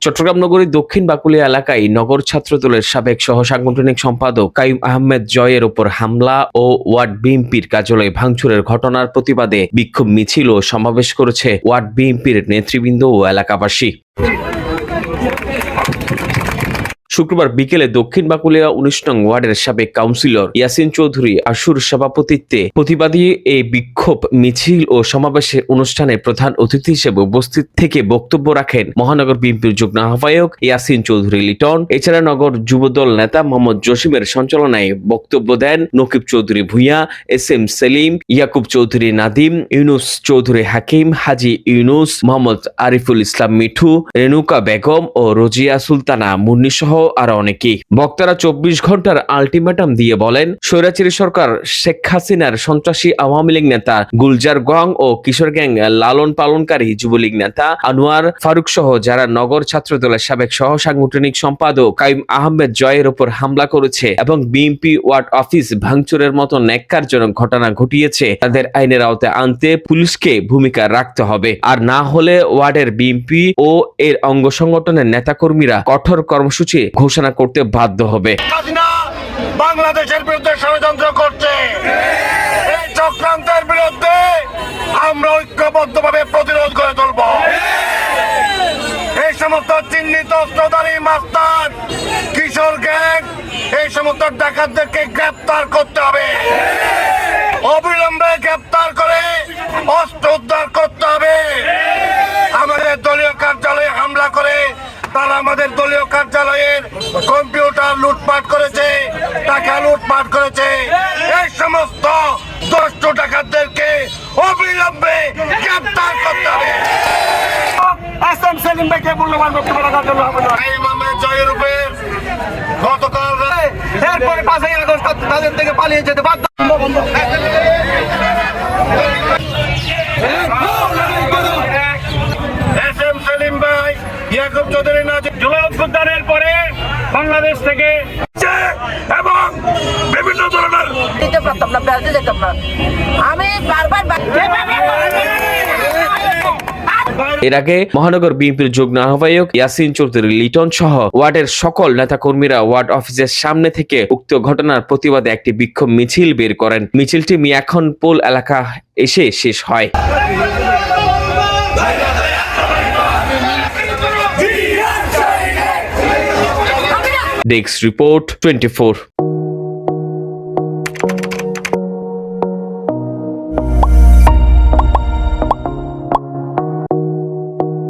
চট্টগ্রাম নগরীর দক্ষিণ বাকুলি এলাকায় নগর ছাত্রদলের সাবেক সহ সাংগঠনিক সম্পাদক কাইম আহমেদ জয়ের ওপর হামলা ও ওয়ার্ড বিএনপির কার্যালয়ে ভাঙচুরের ঘটনার প্রতিবাদে বিক্ষোভ মিছিল ও সমাবেশ করেছে ওয়ার্ড বিএনপির নেতৃবৃন্দ ও এলাকাবাসী। শুক্রবার বিকেলে দক্ষিণ বাকুলিয়া উনিশ নং ওয়ার্ডের সাবেক কাউন্সিলর ইয়াসিন চৌধুরী আশুর সভাপতিত্বে প্রতিবাদী এই বিক্ষোভ, মিছিল ও সমাবেশের অনুষ্ঠানে প্রধান অতিথি হিসেবে উপস্থিত থেকে বক্তব্য রাখেন মহানগর বিএনপির যুগ্ম আহ্বায়ক ইয়াসিন চৌধুরী লিটন। এছাড়া নগর যুবদল নেতা মোহাম্মদ জসিমের সঞ্চালনায় বক্তব্য দেন নকিব চৌধুরী ভূঁইয়া, এস এম সেলিম, ইয়াকুব চৌধুরী নাদিম, ইউনুস চৌধুরী হাকিম, হাজি ইউনুস, মোহাম্মদ আরিফুল ইসলাম মিঠু রেনুকা বেগম ও রোজিয়া সুলতানা মুন্নি সহ আরও অনেকেই। বক্তারা চব্বিশ ঘণ্টার আলটিমেটাম দিয়ে বলেন, স্বৈরাচারী সরকার শেখ হাসিনার সন্ত্রাসী আওয়ামী লীগ নেতা গুলজার গং ও কিশোর গ্যাং লালন পালনকারী যুবলীগ নেতা আনোয়ার ফারুক সহ যারা নগর ছাত্র দলের সাবেক সহ সাংগঠনিক সম্পাদক কাইম আহমেদ জয়ের উপর হামলা করেছে এবং বিএনপি ওয়ার্ড অফিস ভাঙচুরের মতো ন্যাক্কারজনক ঘটনা ঘটিয়েছে, তাদের আইনের আওতায় আনতে পুলিশকে ভূমিকা রাখতে হবে। আর না হলে ওয়ার্ডের বিএনপি ও এর অঙ্গ সংগঠনের নেতাকর্মীরা কঠোর কর্মসূচি ঘোষণা করতে বাধ্য হবে। বাংলাদেশের বিরুদ্ধে ষড়যন্ত্র করছে। এই চক্রান্তের বিরুদ্ধে আমরা ঐক্যবদ্ধভাবে প্রতিরোধ করে তুলব। এই সমস্ত চিহ্নিত অস্ত্রধারী মাস্তান কিশোর গ্যাং, এই সমস্ত ডাকাতদেরকে গ্রেপ্তার করতে হবে। অবিলম্বে গ্রেপ্তার করে অস্ত্র উদ্ধার করতে হবে আমাদের দলীয় কার্যালয়ে হামলা করে তারা আমাদের দলীয় কম্পিউটার লুটপাট করেছে টাকা লুটপাট করেছে। এই সমস্ত দুষ্ট ডাকাতদেরকে অবিলম্বে গ্রেপ্তার করতে হবে। আসাম সেলিম ভাইকে মূল্যবান বক্তব্য রাখার জন্য আবেদন। এই মামলায় জয়ের উপরে গতকাল এরপরে পাঁচই আগস্ট তাদের থেকে পালিয়ে যেতে বাধ্য। এস এম সেলিম ভাই ইয়াকুব চৌধুরী পরে বাংলাদেশ থেকে এবং বিভিন্ন ধরনের দিতে পারতাম না বেড়াতে যেতাম না। আমি বারবার এর আগে মহানগর বিএনপির যুগ্ম আহ্বায়ক ইয়াসিন চৌধুরী লিটন সহ ওয়ার্ডের সকল নেতাকর্মীরা ওয়ার্ড অফিসের সামনে থেকে উক্ত ঘটনার প্রতিবাদে একটি বিক্ষোভ মিছিল বের করেন। মিছিলটি মিয়াখন পোল এলাকা এসে শেষ হয়। Desk report twenty